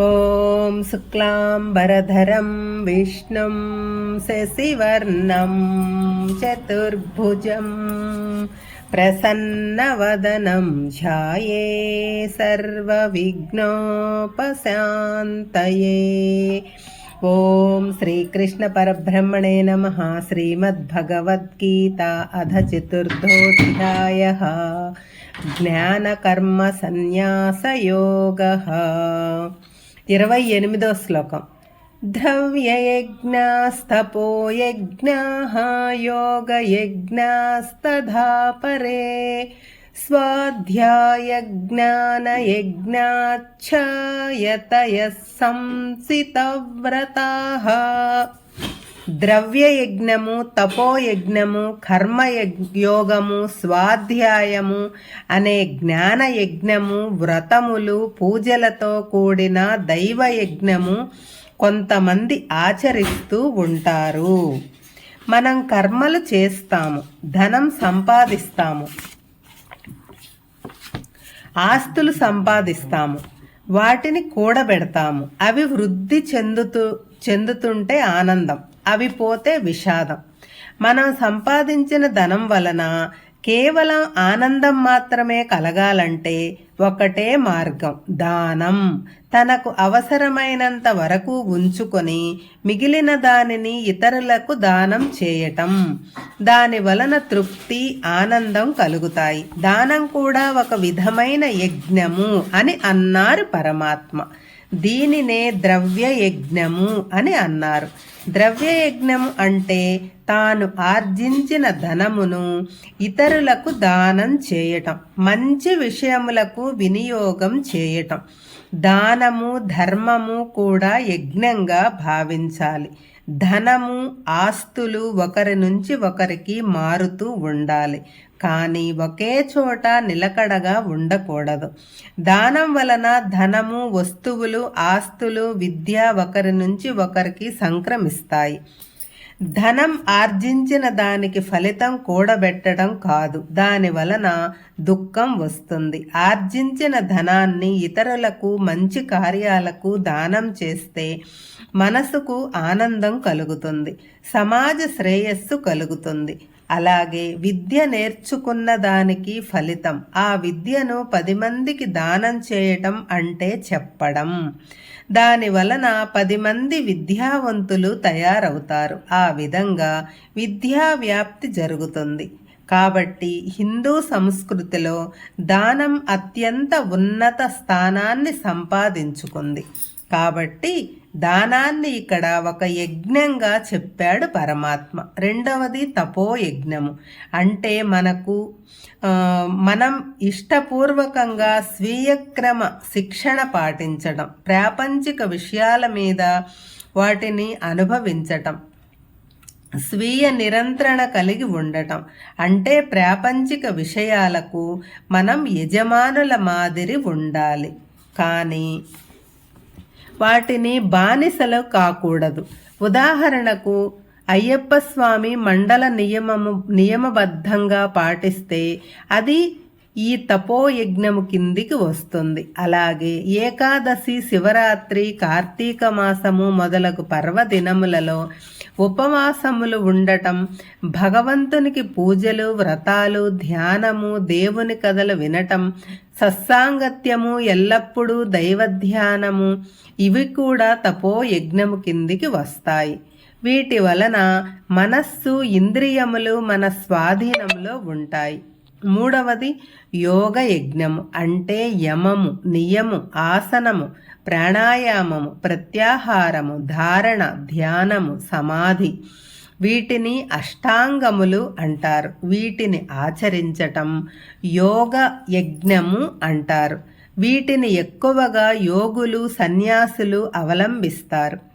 ॐ वरधरं विष्णुं शशिवर्णं चतुर्भुजं प्रसन्नवदनं ध्याये सर्वविघ्नोपशान्तये। ॐ श्रीकृष्णपरब्रह्मणे नमः, श्रीमद्भगवद्गीता अध चतुर्थोऽध्यायः। ज्ञानकर्मसन्न्यासयोगः। ఇరవై ఎనిమిదో శ్లోకం. ద్రవ్యయజ్ఞాస్తపో యజ్ఞాः యోగయజ్ఞాస్తథా పరే స్వాధ్యాయజ్ఞానయజ్ఞాచ్ఛాయతయः సంసితవ్రతాः ద్రవ్యయజ్ఞము తపోయజ్ఞము కర్మయోగము స్వాధ్యాయము అనే జ్ఞాన యజ్ఞము వ్రతములు పూజలతో కూడిన దైవ యజ్ఞము కొంతమంది ఆచరిస్తూ ఉంటారు. మనం కర్మలు చేస్తాము ధనం సంపాదిస్తాము ఆస్తులు సంపాదిస్తాము వాటిని కూడబెడతాము అవి వృద్ధి చెందుతూ చెందుతుంటే ఆనందం. అవి పోతే విషాదం. మనం సంపాదించిన ధనం వలన కేవలం ఆనందం మాత్రమే కలగాలంటే ఒకటే మార్గం దానం. తనకు అవసరమైనంత వరకు ఉంచుకొని మిగిలిన దానిని ఇతరులకు దానం చేయటం. దాని వలన తృప్తి ఆనందం కలుగుతాయి. దానం కూడా ఒక విధమైన యజ్ఞము అని అన్నారు పరమాత్మ. దీనినే ద్రవ్య యజ్ఞము అని అన్నారు. ద్రవ్య యజ్ఞము అంటే తాను ఆర్జించిన ధనమును ఇతరులకు దానం చేయటం మంచి విషయములకు వినియోగం చేయటం. దానము ధర్మము కూడా యజ్ఞంగా భావించాలి. ధనము ఆస్తులు ఒకరి నుంచి ఒకరికి మారుతూ ఉండాలి. కానీ ఒకే చోట నిలకడగా ఉండకూడదు. దానం వలన ధనము వస్తువులు ఆస్తులు విద్య ఒకరి నుంచి ఒకరికి సంక్రమిస్తాయి. ధనం ఆర్జించిన దానికి ఫలితం కూడబెట్టడం కాదు. దాని వలన దుఃఖం వస్తుంది. ఆర్జించిన ధనాన్ని ఇతరులకు మంచి కార్యాలకు దానం చేస్తే మనసుకు ఆనందం కలుగుతుంది. సమాజ శ్రేయస్సు కలుగుతుంది. అలాగే విద్య నేర్చుకున్న దానికి ఫలితం. ఆ విద్యను పది మందికి దానం చేయటం అంటే చెప్పడం. దాని వలన పది మంది విద్యావంతులు తయారవుతారు. ఆ విధంగా విద్యా వ్యాప్తి జరుగుతుంది. కాబట్టి హిందూ సంస్కృతిలో దానం అత్యంత ఉన్నత స్థానాన్ని సంపాదించుకుంది. కాబట్టి దానాన్ని ఇక్కడ ఒక యజ్ఞంగా చెప్పాడు పరమాత్మ. రెండవది తపో యజ్ఞము అంటే మనకు మనం ఇష్టపూర్వకంగా స్వీయ క్రమ శిక్షణ పాటించడం ప్రాపంచిక విషయాల మీద వాటిని అనుభవించటం స్వీయ నిరంత్రణ కలిగి ఉండటం. అంటే ప్రాపంచిక విషయాలకు మనం యజమానుల మాదిరి ఉండాలి. కానీ వాటిని బానిసలు కాకూడదు. ఉదాహరణకు అయ్యప్ప స్వామి మండల నియమము నియమబద్ధంగా పాటిస్తే అది ఈ తపోయజ్ఞము కిందికి వస్తుంది. అలాగే ఏకాదశి శివరాత్రి కార్తీక మాసము మొదలగు పర్వదినములలో ఉపవాసములు ఉండటం భగవంతునికి పూజలు వ్రతాలు ధ్యానము దేవుని కథలు వినటం సత్సాంగత్యము ఎల్లప్పుడూ దైవధ్యానము ఇవి కూడా తపో యజ్ఞము కిందికి వస్తాయి. వీటి వలన మనస్సు ఇంద్రియములు మన స్వాధీనంలో ఉంటాయి. మూడవది యోగ యజ్ఞము అంటే యమము నియము ఆసనము ప్రాణాయామము ప్రత్యాహారము ధారణ ధ్యానము సమాధి వీటిని అష్టాంగములు అంటారు. వీటిని ఆచరించటం యోగ యజ్ఞము అంటారు. వీటిని ఎక్కువగా యోగులు సన్యాసులు అవలంబిస్తారు.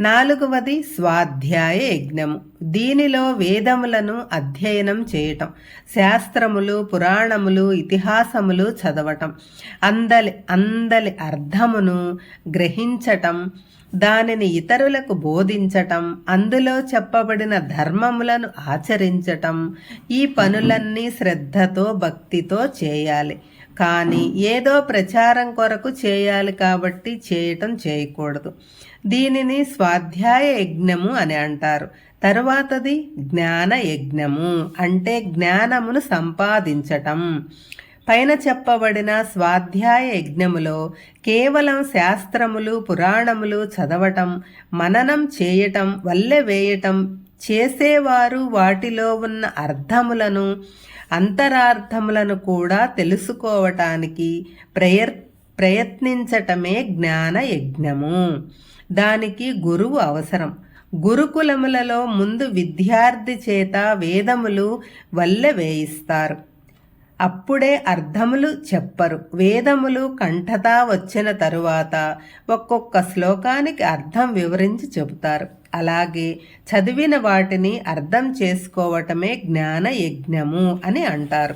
నాలుగవది స్వాధ్యాయ యజ్ఞము. దీనిలో వేదములను అధ్యయనం చేయటం శాస్త్రములు పురాణములు ఇతిహాసములు చదవటం అందలి అందలి అర్థమును గ్రహించటం దానిని ఇతరులకు బోధించటం అందులో చెప్పబడిన ధర్మములను ఆచరించటం ఈ పనులన్నీ శ్రద్ధతో భక్తితో చేయాలి. కానీ ఏదో ప్రచారం కొరకు చేయాలి కాబట్టి చేయటం చేయకూడదు. దీనిని స్వాధ్యాయ యజ్ఞము అని అంటారు. తరువాతది జ్ఞాన యజ్ఞము అంటే జ్ఞానమును సంపాదించటం. పైన చెప్పబడిన స్వాధ్యాయ యజ్ఞములో కేవలం శాస్త్రములు పురాణములు చదవటం మననం చేయటం వల్లె వేయటం చేసేవారు వాటిలో ఉన్న అర్థములను అంతరార్థములను కూడా తెలుసుకోవటానికి ప్రయర్ ప్రయత్నించటమే జ్ఞాన యజ్ఞము. దానికి గురువు అవసరం. గురుకులములలో ముందు విద్యార్థి చేత వేదములు వల్లె వేయిస్తారు. అప్పుడే అర్థములు చెప్పరు. వేదములు కంఠతా వచ్చిన తరువాత ఒక్కొక్క శ్లోకానికి అర్థం వివరించి చెబుతారు. అలాగే చదివిన వాటిని అర్థం చేసుకోవటమే జ్ఞాన యజ్ఞము అని అంటారు.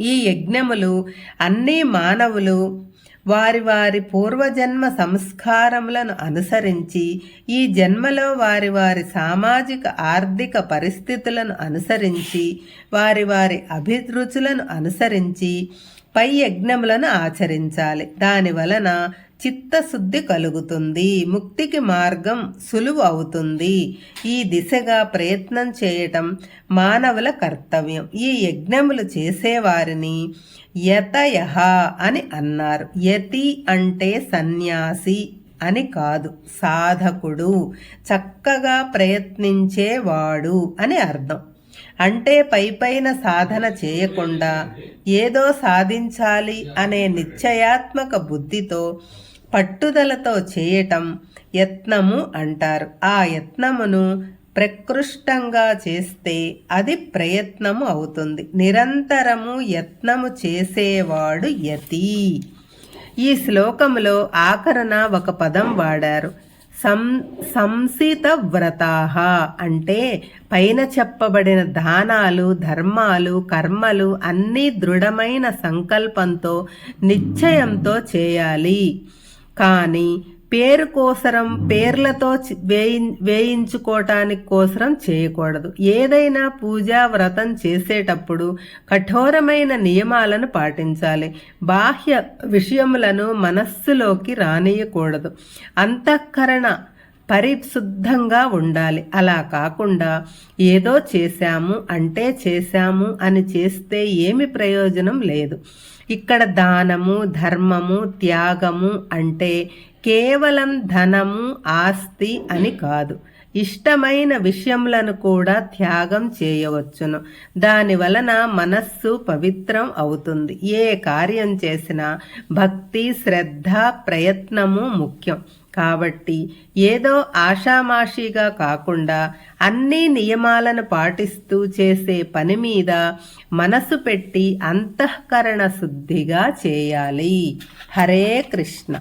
ఈ యజ్ఞములు అన్ని మానవులు వారి వారి పూర్వజన్మ సంస్కారములను అనుసరించి ఈ జన్మలో వారి వారి సామాజిక ఆర్థిక పరిస్థితులను అనుసరించి వారి వారి అభిరుచులను అనుసరించి పై యజ్ఞములను ఆచరించాలి. దాని వలన చిత్తశుద్ధి కలుగుతుంది. ముక్తికి మార్గం సులువు అవుతుంది. ఈ దిశగా ప్రయత్నం చేయటం మానవుల కర్తవ్యం. ఈ యజ్ఞములు చేసేవారిని యతయహ అని అన్నారు. యతి అంటే సన్యాసి అని కాదు సాధకుడు. చక్కగా ప్రయత్నించేవాడు అని అర్థం. అంటే పైపైన సాధన చేయకుండా ఏదో సాధించాలి అనే నిశ్చయాత్మక బుద్ధితో పట్టుదలతో చేయటం యత్నము అంటారు. ఆ యత్నమును ప్రకృష్టంగా చేస్తే అది ప్రయత్నము అవుతుంది. నిరంతరము యత్నము చేసేవాడు యతి. ఈ శ్లోకములో ఆఖరణ ఒక పదం వాడారు. సం సంసిత వ్రతాహ అంటే పైన చెప్పబడిన దానాలు ధర్మాలు కర్మలు అన్నీ దృఢమైన సంకల్పంతో నిశ్చయంతో చేయాలి. కానీ పేరు కోసరం పేర్లతో వేయి వేయించుకోవటానికి కోసరం చేయకూడదు. ఏదైనా పూజా వ్రతం చేసేటప్పుడు కఠోరమైన నియమాలను పాటించాలి. బాహ్య విషయములను మనస్సులోకి రానియకూడదు. అంతఃకరణ పరిశుద్ధంగా ఉండాలి. అలా కాకుండా ఏదో చేశాము అంటే చేశాము అని చేస్తే ఏమి ప్రయోజనం లేదు. ఇక్కడ దానము ధర్మము త్యాగము అంటే కేవలం ధనము ఆస్తి అని కాదు. ఇష్టమైన విషయములను కూడా త్యాగం చేయవచ్చును. దాని వలన మనస్సు పవిత్రం అవుతుంది. ఏ కార్యం చేసినా భక్తి శ్రద్ధ ప్రయత్నము ముఖ్యం. కాబట్టి ఏదో ఆషామాషీగా కాకుండా అన్ని నియమాలను పాటిస్తూ చేసే పని మీద మనసు పెట్టి అంతఃకరణ శుద్ధిగా చేయాలి. హరే కృష్ణ.